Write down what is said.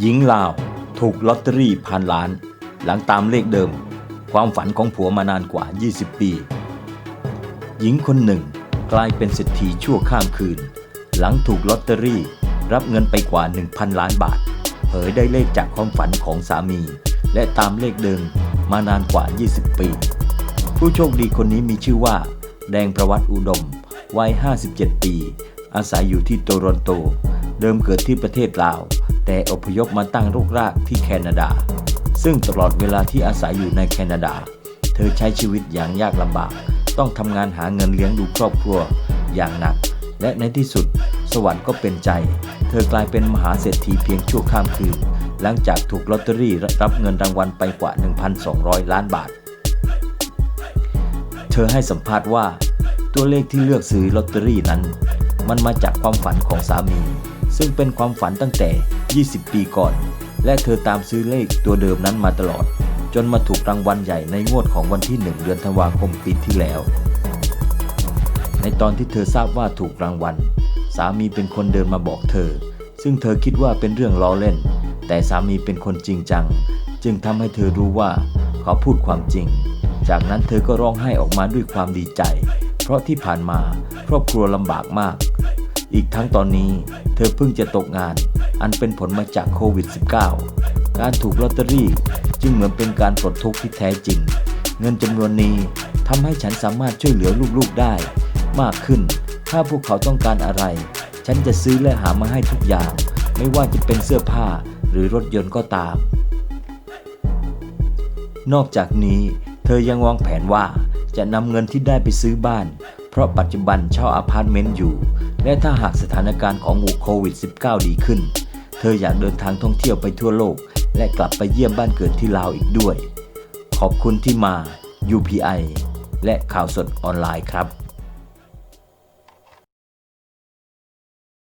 หญิงลาวถูกลอตเตอรี่พันล้าน หลังตามเลขเดิม ความฝันของผัวมานานกว่า 20 ปี หญิงคนหนึ่งกลายเป็นเศรษฐีชั่วข้ามคืน หลังถูกลอตเตอรี่รับเงินไปกว่า 1,000 ล้านบาท เผยได้เลขจากความฝันของสามี และตามเลขเดิมมานานกว่า 20 ปี ผู้โชคดีคนนี้มีชื่อว่า แดงประวัติอุดม วัย 57 ปี อาศัยอยู่ที่โตรอนโต เดิมเกิดที่ประเทศลาว แต่อพยพมาตั้งรกรากที่แคนาดา ซึ่งตลอดเวลาที่อาศัยอยู่ในแคนาดา เธอใช้ชีวิตอย่างยากลำบาก ต้องทำงานหาเงินเลี้ยงดูครอบครัวอย่างหนัก และในที่สุด สวรรค์ก็เป็นใจ เธอกลายเป็นมหาเศรษฐีเพียงชั่วข้ามคืน หลังจากถูกลอตเตอรี่รับเงินรางวัลไปกว่า 1,200 ล้านบาท เธอให้สัมภาษณ์ว่า ตัวเลขที่เลือกซื้อลอตเตอรี่นั้น มันมาจากความฝันของสามี ซึ่งเป็นความฝันตั้งแต่ 20 ปีก่อน และเธอตามซื้อเลขตัวเดิมนั้นมาตลอด จนมาถูกรางวัลใหญ่ในงวดของวันที่ 1 เดือนธันวาคมปีที่แล้ว ในตอนที่เธอทราบว่าถูกรางวัล สามีเป็นคนเดินมาบอกเธอ ซึ่งเธอคิดว่าเป็นเรื่องล้อเล่น แต่สามีเป็นคนจริงจัง จึงทำให้เธอรู้ว่าเขาพูดความจริง จากนั้นเธอก็ร้องไห้ออกมาด้วยความดีใจ เพราะที่ผ่านมาครอบครัวลำบากมาก อีกทั้งตอนนี้เธอเพิ่งจะตกงาน อันเป็นผลมาจากโควิด -19 การถูกลอตเตอรี่จึงเหมือนเป็นการปลดทุกข์ที่แท้จริง เงินจำนวนนี้ทำให้ฉันสามารถช่วยเหลือลูกๆได้ มากขึ้น ถ้าพวกเขาต้องการอะไร ฉันจะซื้อและหามาให้ทุกอย่าง ไม่ว่าจะเป็นเสื้อผ้าหรือรถยนต์ก็ตาม นอกจากนี้ เธอยังวางแผนว่าจะนำเงินที่ได้ไปซื้อบ้าน เพราะปัจจุบันเช่าอพาร์ตเมนต์อยู่ และถ้าหากสถานการณ์ของโควิด -19 ดีขึ้น เธออยากเดินทางท่องเที่ยวไปทั่วโลก และกลับไปเยี่ยมบ้านเกิดที่ลาวอีกด้วย ขอบคุณที่มา UPI และข่าวสดออนไลน์ครับ